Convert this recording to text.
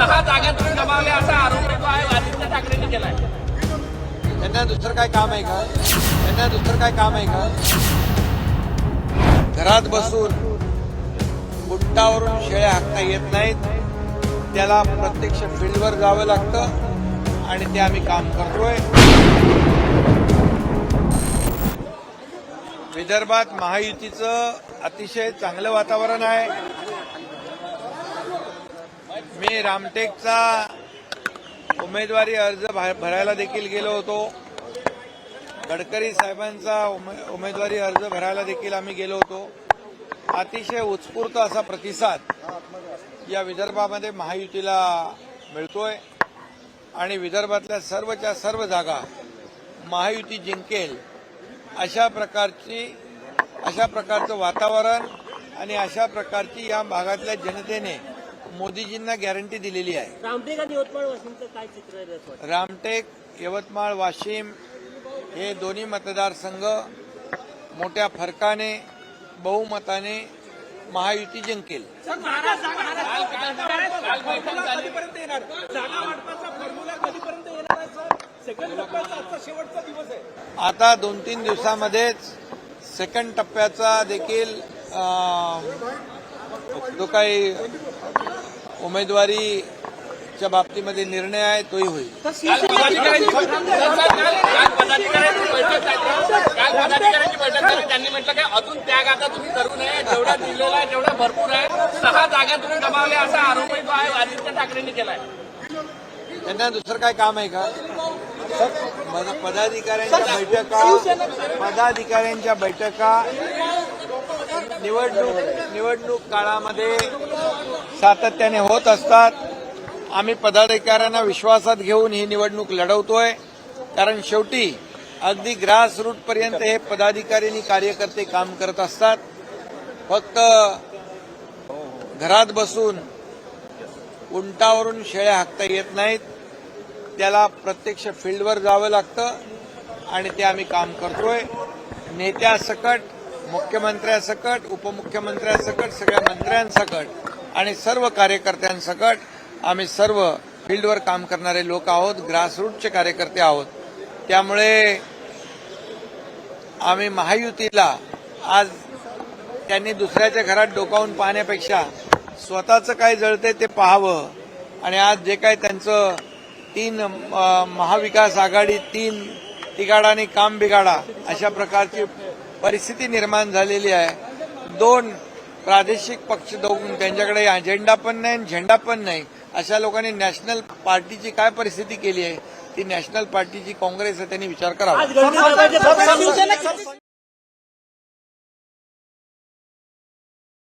सहा जागा गमावल्या असा आरोप आदित्य ठाकरेंनी केलाय. त्यांना दुसरं काय काम आहे का? त्यांना दुसरं काय काम आहे का? घरात बसून बुट्टावरून शेळ्या हाकता येत नाहीत. त्याला प्रत्यक्ष फील्डवर जावं लागतं आणि ते आम्ही काम करतोय. विदर्भात महायुतीचं अतिशय चांगलं वातावरण आहे. मी रामटेकचा उमेदवारी अर्ज भा- भरायला देखील गेलो होतो. गडकरी साहेबांचा उमे- उमेदवारी अर्ज भरायला देखील आम्ही गेलो होतो. अतिशय उत्स्फूर्त असा प्रतिसाद या विदर्भामध्ये महायुतीला मिळतोय. आणि विदर्भातल्या सर्वच्या सर्व जागा महायुती जिंकेल अशा प्रकारची अशा प्रकारचं वातावरण आणि अशा प्रकारची या भागातल्या जनतेने मोदीजींना गॅरंटी दिलेली आहे. रामटेक आणि यवतमाळ वाशिमचं काय चित्र आहे असं वाटतं? रामटेक यवतमाळ वाशिम हे दोन्ही मतदारसंघ मोठ्या फरकाने बहुमताने महायुती जिंकेल. आता दोन तीन दिवसामध्येच सेकंड टप्प्याचा देखील अं, जो काही उमेदवारीच्या बाबतीमध्ये निर्णय आहे तोही होईल. काल पदाधिकाऱ्यांची काल पदाधिकाऱ्यांची बैठक झाली. त्यांनी म्हटलं काय अजून त्याग आता तुम्ही करू नये. जेवढा दिलेला आहे तेवढा भरपूर आहे. सहा जागा तुम्ही गमावल्या असा जो आहे आदित्य ठाकरेंनी केलाय. त्यांना दुसरं काय काम आहे का? पद- पदाधिकाऱ्यांच्या बैठका. पदाधिकाऱ्यांच्या बैठका निवडणूक निवडणूक काळामध्ये सातत्याने होत असतात. आम्ही पदाधिकाऱ्यांना विश्वासात घेऊन ही निवडणूक लढवतोय. कारण शेवटी अगदी ग्रास हे पदाधिकारी आणि कार्यकर्ते काम करत असतात. फक्त घरात बसून उंटावरून शेळ्या हाकता येत नाहीत. त्याला प्रत्यक्ष फील्डवर जावं लागतं आणि ते आम्ही काम करतोय. नेत्यासकट मुख्यमंत्र्यासकट उपमुख्यमंत्र्यासकट सगळ्या मंत्र्यांसकट. आणि सर्व कार्यकर्त्यांसकट आम्ही सर्व फील्डवर काम करणारे लोक आहोत ग्रासरूटचे कार्यकर्ते आहोत. त्यामुळे आम्ही महायुतीला आज त्यांनी दुसऱ्याच्या घरात डोकावून पाहण्यापेक्षा स्वतःचं काय जळते ते पाहावं. आणि आज जे काय त्यांचं तीन महाविकास आघाडी तीन तिघाडाने काम बिघाडा अशा प्रकारची परिस्थिती निर्माण झालेली आहे. दोन प्रादेशिक पक्ष दोन त्यांच्याकडे अजेंडा पण नाही आणि झेंडा पण नाही. अशा लोकांनी नॅशनल पार्टीची काय परिस्थिती केली आहे? ती नॅशनल पार्टीची काँग्रेस आहे त्यांनी विचार करावा.